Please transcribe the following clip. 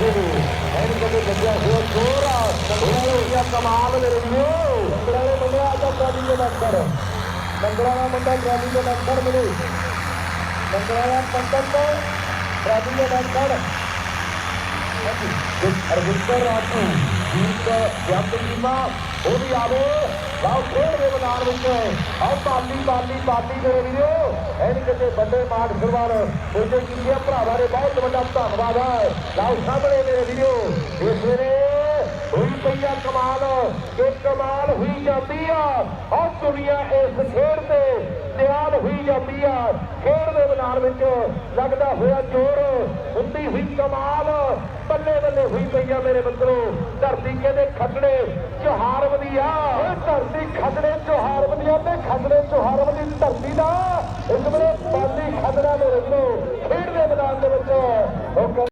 என்பது ਦਾ ਮੁੰਡਾ ਟਰਾਲੀ ਦੇ ਨੰਬਰ ਮਿਲੇ ਲੰਗੜਾ ਦੇ ਨੰਬਰ ਰਾਜੂ ਜੀਤ ਜੱਟ ਉਹ ਵੀ ਆਵੇ ਲਾਓ ਖੇਡ ਦੇ ਮੈਦਾਨ ਵਿੱਚ ਆਓ ਬਾਲੀ ਬਾਲੀ ਬਾਲੀ ਮੇਰੇ ਵੀਰੋ। ਐਨ ਕਿਤੇ ਵੱਡੇ ਮਾਰ ਸਰਵਾਰ ਉਹਦੇ ਕੀਤੇ ਭਰਾਵਾਂ ਦੇ ਬਹੁਤ ਵੱਡਾ ਧੰਨਵਾਦ ਹੈ ਲਾਓ ਸਾਹਮਣੇ ਮੇਰੇ ਵੀਰੋ ਇਸ ਵੇਲੇ ਹੋਈ ਪਈਆ ਕਮਾਲ। ਕਿ ਕਮਾਲ ਹੋਈ ਜਾਂਦੀ ਆ। ਆਹ ਦੁਨੀਆ ਇਸ ਖੇਡ ਤੇ ਤਿਆਰ ਹੋਈ ਜਾਂਦੀ ਆ। ਖੇਡ ਦੇ ਮੈਦਾਨ ਵਿੱਚ ਲੱਗਦਾ ਹੋਇਆ ਜੋਰ, ਹੁੰਦੀ ਹੋਈ ਕਮਾਲ। ਬੱਲੇ ਬੱਲੇ ਹੋਈ ਪਈ ਆ ਮੇਰੇ ਮਿੱਤਰੋ। ਧਰਤੀ ਕਹਿੰਦੇ ਖੱਟੜੇ, ਜੋਹਾਰ ਵਧੀਆ। 엔드블레